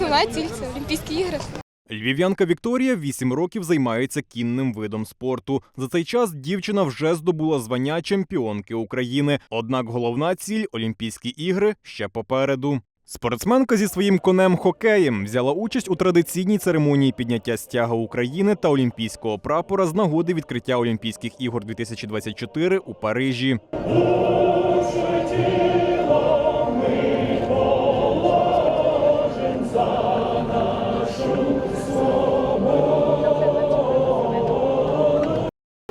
основна ціль це Олімпійські ігри. Львів'янка Вікторія вісім років займається кінним видом спорту. За цей час дівчина вже здобула звання чемпіонки України. Однак головна ціль Олімпійські ігри ще попереду. Спортсменка зі своїм конем хокеєм взяла участь у традиційній церемонії підняття стяга України та олімпійського прапора з нагоди відкриття Олімпійських ігор 2024 у Парижі.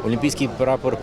Олімпійський прапор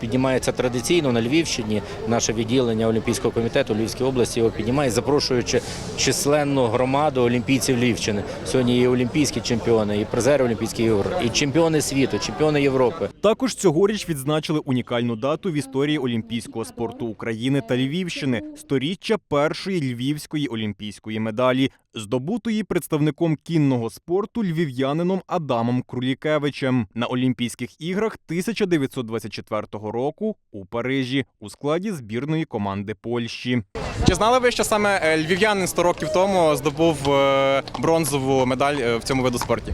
піднімається традиційно на Львівщині. Наше відділення Олімпійського комітету Львівської області його піднімає, запрошуючи численну громаду олімпійців Львівщини. Сьогодні є олімпійські чемпіони, і призери Олімпійських ігор, і чемпіони світу, чемпіони Європи. Також цьогоріч відзначили унікальну дату в історії олімпійського спорту України та Львівщини сторіччя першої львівської олімпійської медалі, здобутої представником кінного спорту львів'янином Адамом Крулікевичем на Олімпійських іграх 1924 року у Парижі у складі збірної команди Польщі. Чи знали ви, що саме е, львів'янин 100 років тому здобув е, бронзову медаль е, в цьому виду спорту?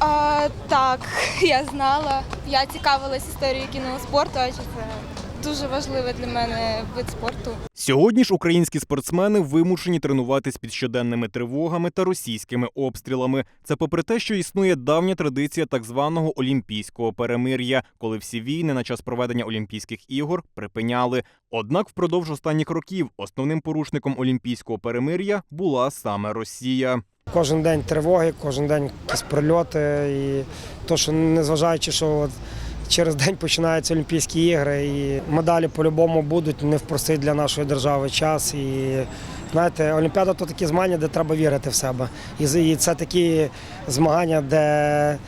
А, так, я знала. Я цікавилась історією кінного спорту, адже це дуже важливий для мене вид спорту. Сьогодні ж українські спортсмени вимушені тренуватись під щоденними тривогами та російськими обстрілами. Це попри те, що існує давня традиція так званого олімпійського перемир'я, коли всі війни на час проведення Олімпійських ігор припиняли. Однак впродовж останніх років основним порушником олімпійського перемир'я була саме Росія. Кожен день тривоги, кожен день якісь прильоти. І то, що незважаючи, що через день починаються Олімпійські ігри, і медалі по-любому будуть не впростий для нашої держави час. І знаєте, Олімпіада то такі змагання, де треба вірити в себе. І це такі змагання, де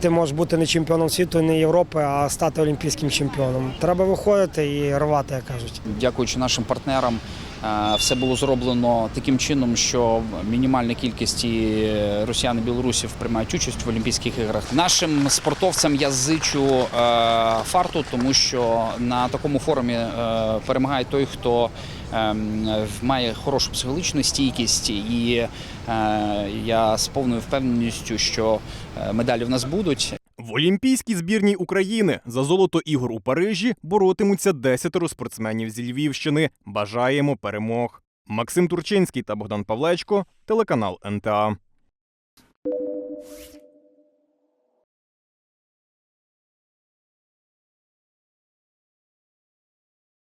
ти можеш бути не чемпіоном світу, не Європи, а стати олімпійським чемпіоном. Треба виходити і рвати, як кажуть. дякуючи нашим партнерам, все було зроблено таким чином, що мінімальна кількість росіян і білорусів приймають участь в Олімпійських іграх. Нашим спортовцям я зичу е, фарту, тому що на такому форумі е, перемагає той, хто ем, має хорошу психологічну стійкість, і е, я з повною впевненістю, що е, медалі в нас будуть. В Олімпійській збірній України за золото ігор у Парижі боротимуться десятеро спортсменів зі Львівщини. Бажаємо перемог. Максим Турчинський та Богдан Павлечко, телеканал НТА.